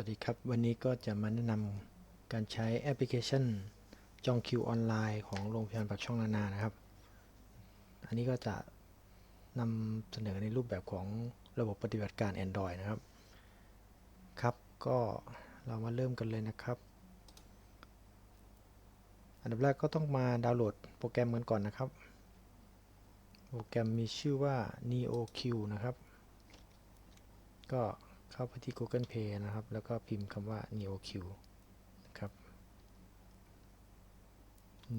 วัสดีครับ วันนี้ก็จะมาแนะนำการใช้แอปพลิเคชัน จองคิวออนไลน์ของโรงพยาบาลปากช่องนานานะครับ อันนี้ก็จะนำเสนอในรูปแบบของระบบปฏิบัติการ Android นะครับ ครับก็เรามาเริ่มกันเลยนะครับ อันดับแรกก็ต้องมาดาวน์โหลดโปรแกรมกันก่อนนะครับ โปรแกรมมีชื่อว่า NeoQ นะครับ ก็ เข้าไปที่ Google Play นะครับ แล้วก็พิมพ์คำว่า NeoQ นะครับ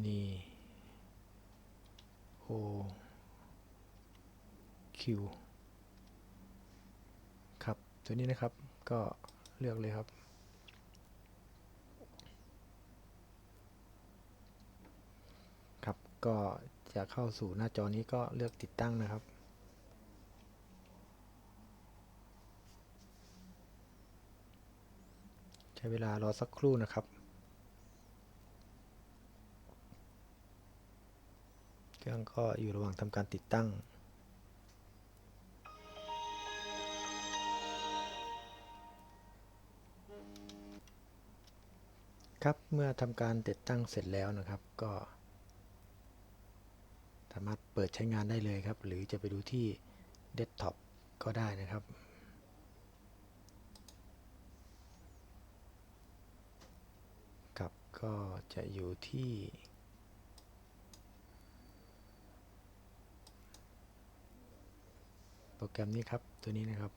NeoQ ครับตัวนี้นะครับก็เลือกเลยครับครับ ก็จะเข้าสู่หน้าจอนี้ก็เลือกติดตั้งนะครับ ใช้เวลารอสักครู่นะครับ เครื่องก็อยู่ระหว่างทำการติดตั้ง ครับเมื่อทำการติดตั้งเสร็จแล้วนะครับก็สามารถเปิดใช้งานได้เลยครับ หรือจะไปดูที่เดสก์ท็อปก็ได้นะครับ ครับ ก็จะอยู่ที่โปรแกรมนี้ครับตัวนี้นะครับ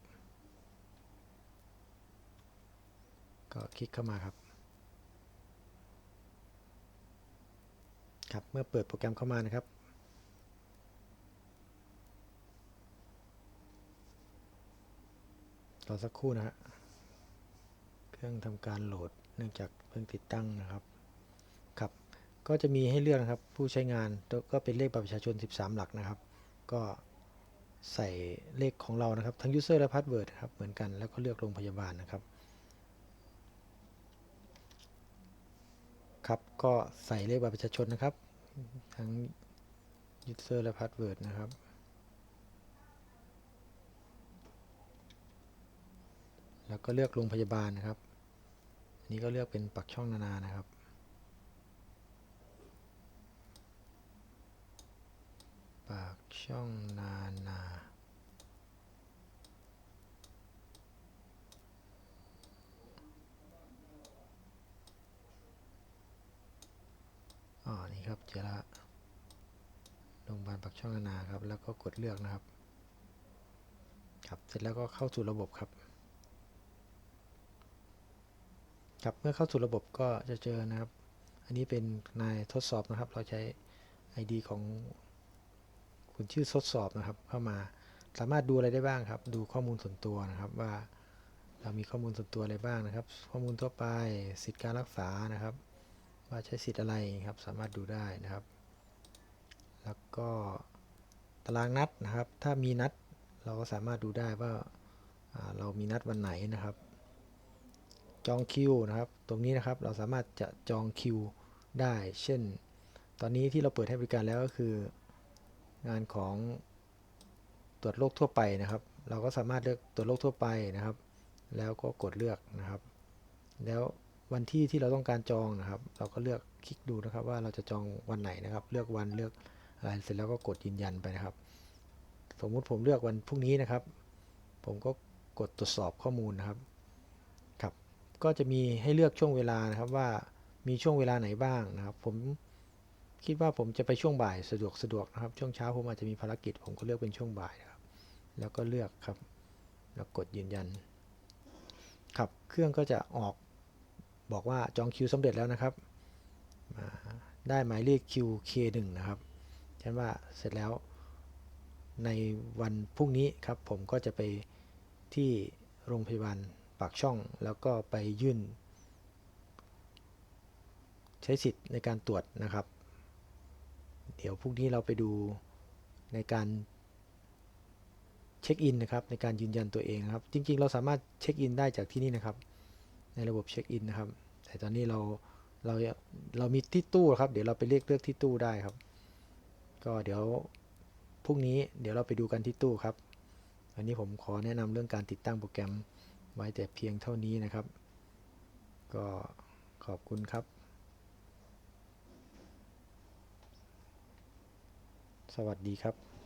ก็คลิกเข้ามาครับ ครับ เมื่อเปิดโปรแกรมเข้ามานะครับ รอสักครู่นะฮะ เครื่องทำการโหลดเนื่องจากเพิ่งติดตั้งนะครับครับ ก็จะมีให้เลือกนะครับ ผู้ใช้งานก็เป็นเลขบัตรประชาชน 13 หลักนะครับ ก็ใส่เลขของเรานะครับ ทั้ง user และ password ครับเหมือนกันแล้วก็เลือกโรงพยาบาลนะครับครับก็ใส่เลขบัตรประชาชนนะครับ ทั้ง user และ password นะครับแล้วก็เลือกโรงพยาบาลนะครับ อันนี้ก็เลือกเป็นปักช่องนานานะครับ ปาก ช่องนานาอ๋อนี่ครับเจอละโรงพยาบาลปักช่องนานาครับ แล้วก็กดเลือกนะครับ ครับ เสร็จแล้วก็เข้าสู่ระบบครับ ครับ เมื่อเข้าสู่ระบบก็จะเจอนะครับ อันนี้เป็นนายทดสอบนะครับ เราใช้ ID ของ คุณชื่อทดสอบนะครับ เข้ามาสามารถดูอะไรได้บ้างครับ ดูข้อมูลส่วนตัวนะครับว่าเรามีข้อมูลส่วนตัวอะไรบ้างนะครับ ข้อมูลทั่วไปสิทธิการรักษานะครับ ว่าใช้สิทธิ์อะไรครับ สามารถดูได้นะครับ แล้วก็ตารางนัดนะครับ ถ้ามีนัดเราก็สามารถดูได้ว่าเรามีนัดวันไหนนะครับ จองคิวนะครับ ตรงนี้นะครับเราสามารถจะจองคิวได้ เช่น ตอนนี้ที่เราเปิดให้บริการแล้วก็คือ งานของตรวจโรคทั่วไปนะครับ เราก็สามารถเลือกตรวจโรคทั่วไปนะครับ แล้วก็กดเลือกนะครับ แล้ววันที่ที่เราต้องการจองนะครับ เราก็เลือกคลิกดูนะครับ ว่าเราจะจองวันไหนนะครับ เลือกวันเลือกอะไรเสร็จแล้วก็กดยืนยันไปนะครับ สมมุติผมเลือกวันพรุ่งนี้นะครับ ผมก็กดตรวจสอบข้อมูลนะครับครับ ก็จะมีให้เลือกช่วงเวลานะครับว่ามีช่วงเวลาไหนบ้างนะครับ ผม คิดว่าผมจะไปช่วงบ่ายสะดวกสะดวกนะครับ ช่วงเช้าผมอาจจะมีภารกิจ ผมก็เลือกเป็นช่วงบ่ายนะครับ แล้วก็เลือกครับ แล้วกดยืนยัน ครับ เครื่องก็จะออกบอกว่าจองคิวสำเร็จแล้วนะครับ ได้หมายเลขคิว K1 นะครับฉันว่าเสร็จแล้วในวันพรุ่งนี้ครับ ผมก็จะไปที่โรงพยาบาลปากช่อง แล้วก็ไปยื่น ใช้สิทธิ์ในการตรวจนะครับ เดี๋ยวพรุ่งนี้เราไปดูในการเช็คอินนะครับในการยืนยันตัวเองครับ จริง ๆ เราสามารถเช็คอินได้จากที่นี่นะครับ ในระบบเช็คอินนะครับ แต่ตอนนี้เราเราเรามีที่ตู้ครับ เดี๋ยวเราไปเรียกเลือกที่ตู้ได้ครับ ก็เดี๋ยวพรุ่งนี้เดี๋ยวเราไปดูกันที่ตู้ครับ อันนี้ผมขอแนะนำเรื่องการติดตั้งโปรแกรมไว้แต่เพียงเท่านี้นะครับ ก็ขอบคุณครับ สวัสดีครับ